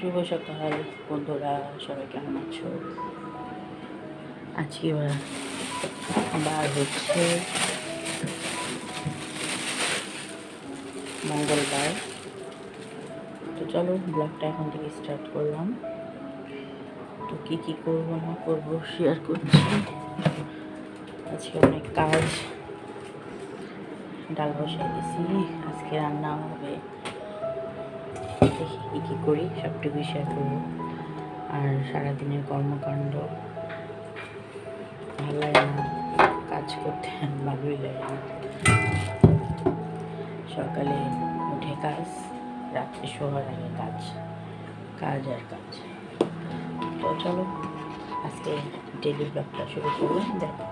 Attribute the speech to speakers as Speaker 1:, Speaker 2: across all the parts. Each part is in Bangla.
Speaker 1: শুভ সকাল, বন্ধুরা, সবাই কেমন আছো? আজকে বার হচ্ছে মঙ্গলবার। তো চলো ব্লগটা এখন থেকে স্টার্ট করলাম। তো কী কী করব, না করব শেয়ার করছি। আজকে অনেক কাজ। ডাল বসাই দিছি, আজকে রান্না হবে দেখি কী কী করি, সবটুকুই শেয়ার করব। আর সারাদিনের কর্মকাণ্ড, ভালো লাগে না, কাজ করতে ভালোই লাগে না। সকালে উঠে কাজ, রাত্রে শোয়ার আগে কাজ কাজ আর কাজ। তো চলো, আজকে ডেলি ব্লগটা শুরু করব দেখো।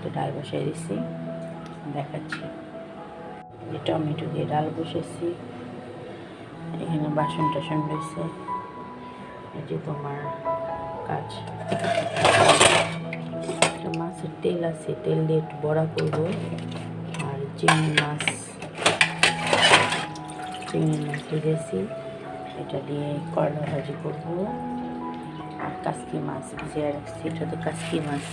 Speaker 1: তো ডাল বসাই দিচ্ছি দেখাচ্ছি। টমেটো দিয়ে ডাল বসেছি এখানে বাসন টাসন রয়েছে। যে তোমার কাজ। মাছের তেল আছে, তেল দিয়ে একটু বড়া করব। আর চিংড়ি মাছ। চিংড়ি মাছ ভেজেছি। এটা দিয়ে করলা ভাজি করব। আর কাসকি মাছ ভিজিয়ে রাখছি। এটা তো কাসকি মাছ।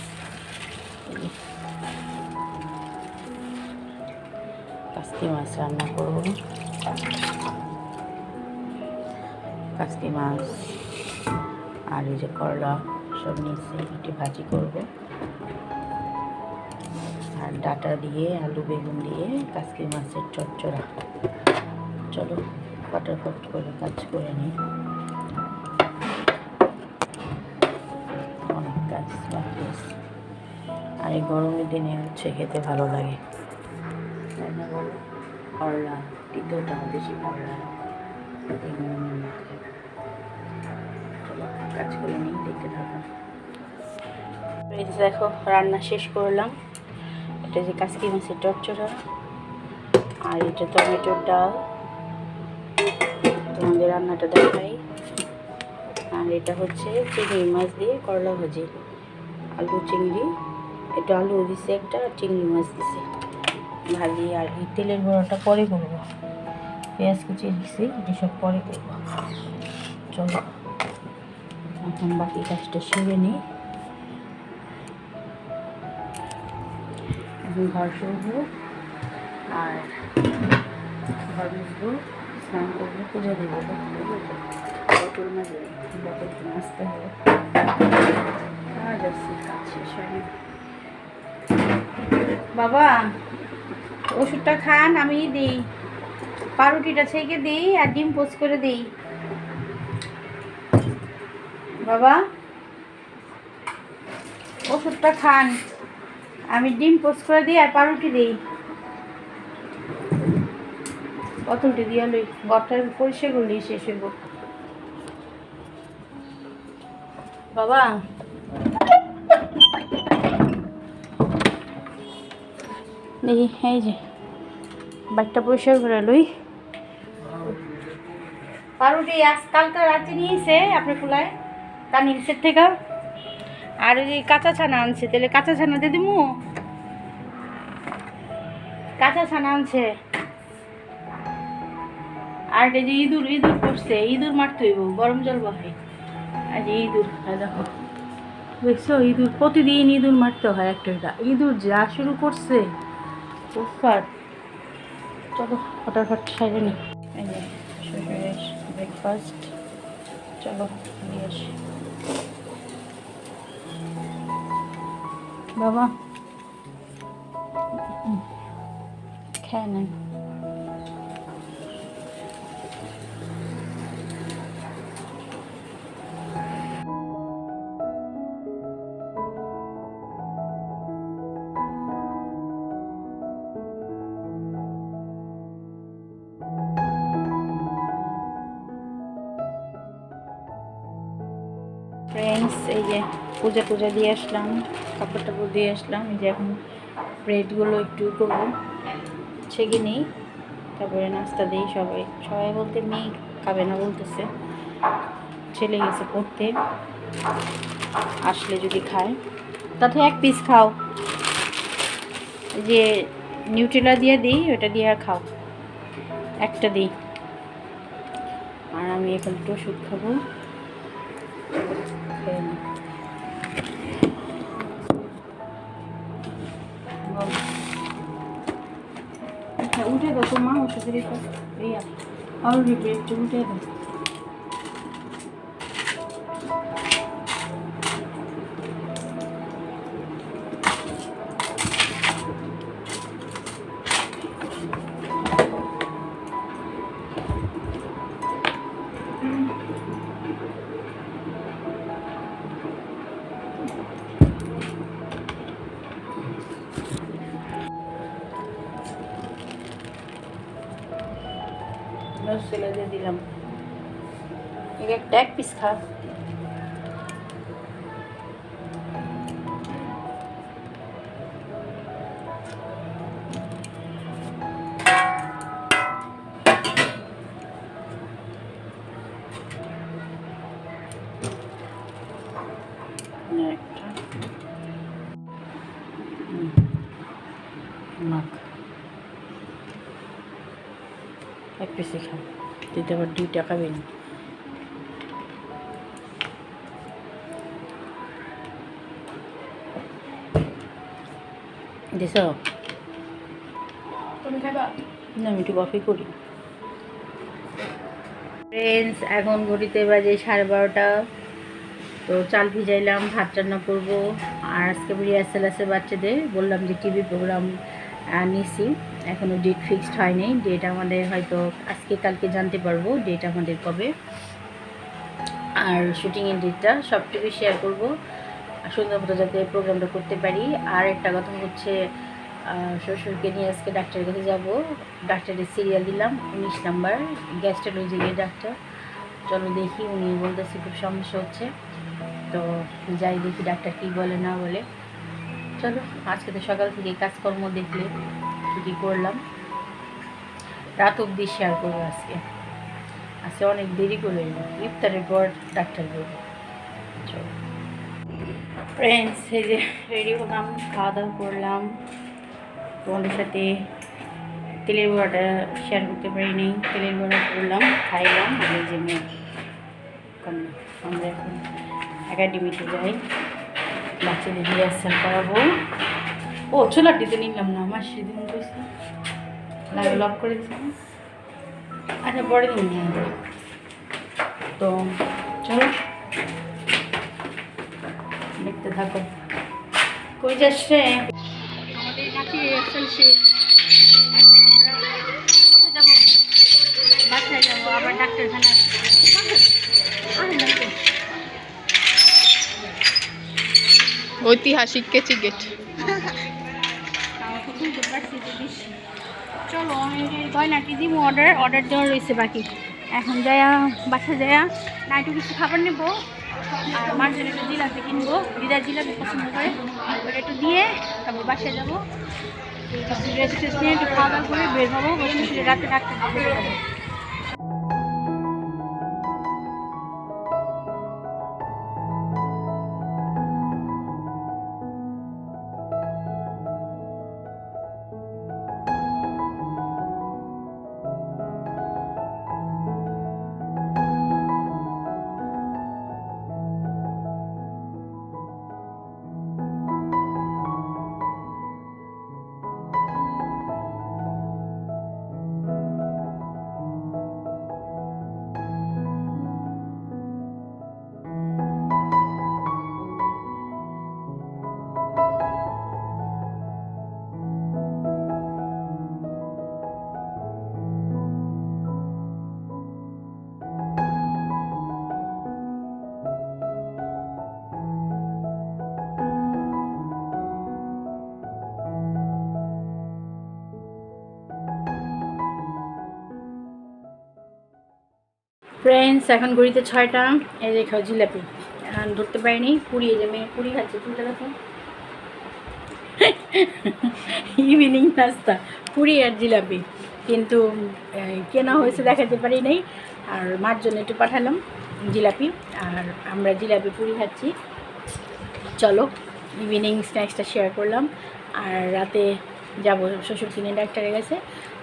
Speaker 1: কাসকি মাছ রান্না করব। কাসকি মাছ আর এই যে করলা, সব নিয়েছি একটু ভাজি করব। আর ডাটা দিয়ে, আলু বেগুন দিয়ে কাসকি মাছের চচ্চড়া। চলো ফটাফট করে কাজ করে নিই। অনেক কাজ আর এই গরমের দিনে হচ্ছে খেতে ভালো লাগে। করলা টিকোটা বেশি ভালো লাগে। দেখো, রান্না শেষ করলাম। এটা যে কাসকি মাছের চচ্চড়া আর এটা টমেটোর ডাল। তোমাদের রান্নাটা দেখাই। আর এটা হচ্ছে চিংড়ি মাছ দিয়ে করলা ভাজি। আলু, চিংড়ি। একটু আলু দিছে একটা চিংড়ি মাছ দিছে। ভাজি আর তেলের বড়াটা পরে করব। পেঁয়াজ কুচিয়ে দিছি এটা সব পরে করব। চলো। এখন বাকি কাজটা সেরে নিই। এখন ঘর শুরু আর ঘর মুছবো, স্নান করব, পুজো দেবো। মাঝে বটল মাছতে হবে। আর যাচ্ছি বাবা, ওষুধটা খান, আমি দিই। পাউরুটিটা ছেঁকে দিই আর ডিম পোচ করে দিই। বাবা, ওষুধটা খান। আমি ডিম পোচ করে দিই আর পাউরুটি দিই। বোতলটি দিয়ে লই গরটার পরিষ্কার করলেই শেষ হইব। বাবা, দেখি, এই যে বাইকটা পরিষ্কার করে লই। পাউরুটি আজ কালকে রাতে নিয়েছে আপনার কুলায় কানিংসের থেকে। আর ওই কাঁচা ছানা আনছে, তাহলে কাঁচা ছানা দিয়ে দিমু? কাঁচা ছানা আনছে। আর এই যে ইঁদুর ইঁদুর করছে, ইঁদুর মারতে হইব, গরম জল বহে। আর যে ইঁদুর দেখো। দেখছ, ইঁদুর, প্রতিদিন ইঁদুর মারতে হয় একটা একটা। ইঁদুর যা শুরু করছে উৎপাত চলো, ফটাফট সাইডে নি এই যে। ব্রেকফাস্ট চলো নিয়ে আসি বাবা খেয়ে নেন ফ্রেন্ডস এই যে পূজা টুজা দিয়ে আসলাম, কাপড় টাপড় দিয়ে আসলাম, এই যে এখন ব্রেডগুলো একটু করব। ছেঁকে নিই, তারপরে নাস্তা দিই সবাই। সবাই বলতে মেয়ে খাবে না বলতেছে। ছেলে গেছে পড়তে, আসলে যদি খায়। তাতে এক পিস খাও। যে নিউট্রেলা দিয়ে দিই, ওটা দিয়ে খাও। একটা দিই। আর আমি এখন একটু ওষুধ খাব। তো মা ওষুধের এটা এই অলরেডি একটু উঠে দাও রস চলে দিয়ে দিলাম এর একটা এক পিস খা না একটা হুম। মাখ এক পিসে খাও তুই তো আবার দুইটা খাবি না দিস না আমি একটু কফি করি। ফ্রেন্ডস এখন ঘড়িতে বাজে সাড়ে বারোটা। তো চাল ভিজাইলাম ভাত রান্না করব। আর আজকে রিহার্সাল আছে বাচ্চাদের বললাম যে টিভি প্রোগ্রাম নিছি। এখনও ডেট ফিক্সড হয়নি। ডেট আমাদের হয়তো আজকে, কালকে জানতে পারব ডেট আমাদের কবে। আর শুটিংয়ের ডেটটা সবটুকু শেয়ার করব। সুন্দর মতো যাতে প্রোগ্রামটা করতে পারি। আর একটা কথা হচ্ছে শ্বশুরকে নিয়ে আজকে ডাক্তারের কাছে যাব। ডাক্তারের সিরিয়াল দিলাম, উনিশ নাম্বার গ্যাস্ট্রোলজির ডাক্তার চলো দেখি, উনি বলতেছে খুব সমস্যা হচ্ছে। তো যাই দেখি ডাক্তার কী বলে, না বলে। চলো, আজকে তো সকাল থেকে কাজকর্ম দেখলে। কী করলাম। রাত অবধি শেয়ার করব আজকে। আজকে অনেক দেরি করে ইফতারের পর ডাক্তার বলব ফ্রেন্ডস এই যে রেডি হলাম খাওয়া দাওয়া করলাম। তোমাদের সাথে তেলের বড়াটা শেয়ার করতে পারিনি। তেলের বড়া করলাম, খাইলাম। এই যে মেয়ে। আমরা এখন একাডেমিতে যাই। বাচ্চাদের রিহার্সাল করাবো। ও ছোলাটিতে নিলাম না আমার সেদিন কইছি লাগে লক করে আচ্ছা পরে দিন নিয়ে আসব। তো চলো। দেখতে থাকো। কই যাচ্ছে?
Speaker 2: আমাদের নাচের রিহার্সাল শেষ কোথায় যাব বাসায় যাব আবার ডাক্তারখানা
Speaker 3: ঐতিহাসিক কেচি গেট।
Speaker 2: চলো, আমি নাকি গয়নাটি দিব অর্ডার অর্ডার দেওয়া রয়েছে বাকি। এখন যায়া বাসা যায়া নাইটু কিছু খাবার নেব, আর মার জন্য একটু জিলাপি কিনবো। দিদার জিলাপি পছন্দ করে ওটা একটু দিয়ে তারপর বাসায় যাব। রেস্ট টেস্ট নিয়ে একটু খাওয়া দাওয়া করে বের হব রাতে ডাক্তার
Speaker 1: ফ্রেন্ডস এখন ঘড়িতে ছয়টা। এই রেখাও জিলাপি। এখন ধরতে পারিনি পুরি এই যে মেয়ে পুরি খাচ্ছে, তুলতে দেখো ইভিনিং নাস্তা পুরি আর জিলাপি। কিন্তু কেনা হয়েছে দেখাতে পারি নাই। আর মার জন্য একটু পাঠালাম জিলাপি। আর আমরা জিলাপি পুরি খাচ্ছি। চলো ইভিনিং স্ন্যাক্সটা শেয়ার করলাম। আর রাতে যাব, শ্বশুর কিনে ডাক্তারের কাছে,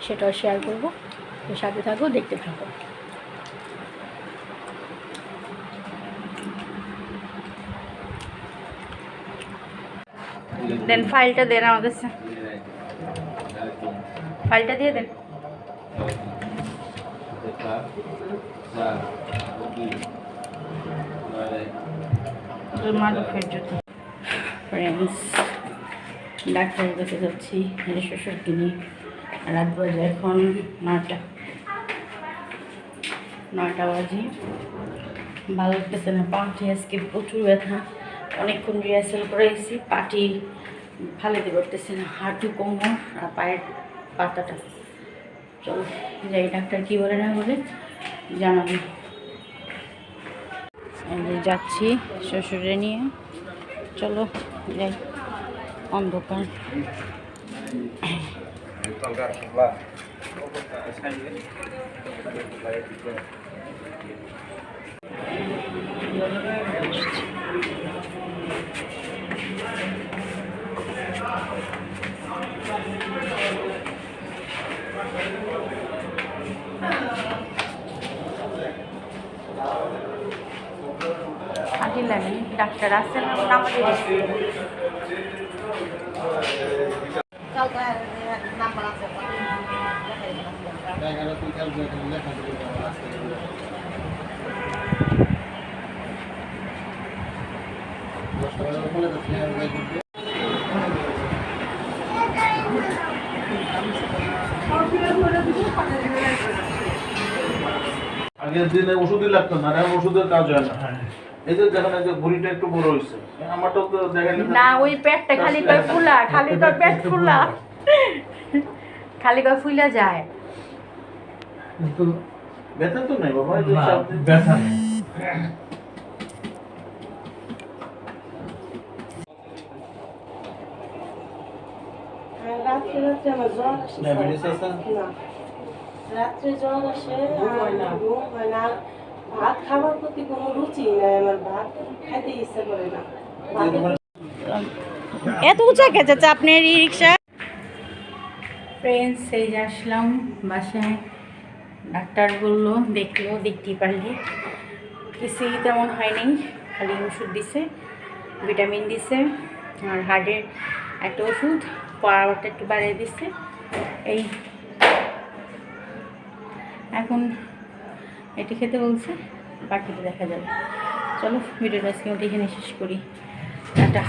Speaker 1: সেটাও শেয়ার করব। তো সাথে থাকো, দেখতে থাকো। দেন, ফাইলটা দেন আমার কাছে ফাইলটা দিয়ে দেন। ফ্রেন্ডস ডাক্তারের কাছে যাচ্ছি মেরে শ্বশুরকে নিয়ে। রাত বাজে এখন নটা নয়টা বাজে। ভালো লাগতেছে না পাটি আজকে প্রচুর ব্যথা। অনেকক্ষণ রিহার্সেল করে এসেছি পাটি ফালাতে পারতেছে না হাঁটু কোমর আর পায়ের পাতাটা। চলো, যাই, ডাক্তার কী বলে না বলে জানাব। যাচ্ছি শ্বশুরে নিয়ে। চলো, যাই, অন্ধকার। আগে লাগে ডাক্তার আসছেন আমাদের
Speaker 3: আগের দিনে ওষুধই লাগতো না এখন ওষুধের কাজ হয় না। এই যে দেখেন এই যে ভুঁড়িটা একটু বড় হয়েছে। আমারটাও তো দেখাইলে
Speaker 1: না। ওই পেটটা খালি কয় ফুলা খালি কয় পেট ফুলা। খালি কয় ফুলা যায়।
Speaker 4: কিন্তু
Speaker 3: ব্যথা তো নেই বাবা এই যে।
Speaker 4: ব্যথা নেই।
Speaker 5: রাত্রে রাত্রে আমার জ্বর আসে
Speaker 3: ডায়াবেটিস আছে?
Speaker 5: না। রাত্রে জ্বর আসে ঘুম হয় না। ভাত খাবার প্রতি কোনো রুচি নাই আমার ভাত খাইতে ইচ্ছা করে না।
Speaker 1: এত উঁচা গেছে আপনার ই রিক্সা? ফ্রেন্ডস এই যে আসলাম বাসায়। ডাক্তার বলল দেখল দেখতেই পারলি। কিছুই তেমন হয়নি খালি ওষুধ দিছে ভিটামিন দিছে আর হার্টের একটা ওষুধ পাওয়ারটা একটু বাড়িয়ে দিচ্ছে এই এখন এটি খেতে বলছে, বাকিটা দেখা যাবে। চলো ভিডিওটা আজকে ওটি এখানে শেষ করি। টাটা।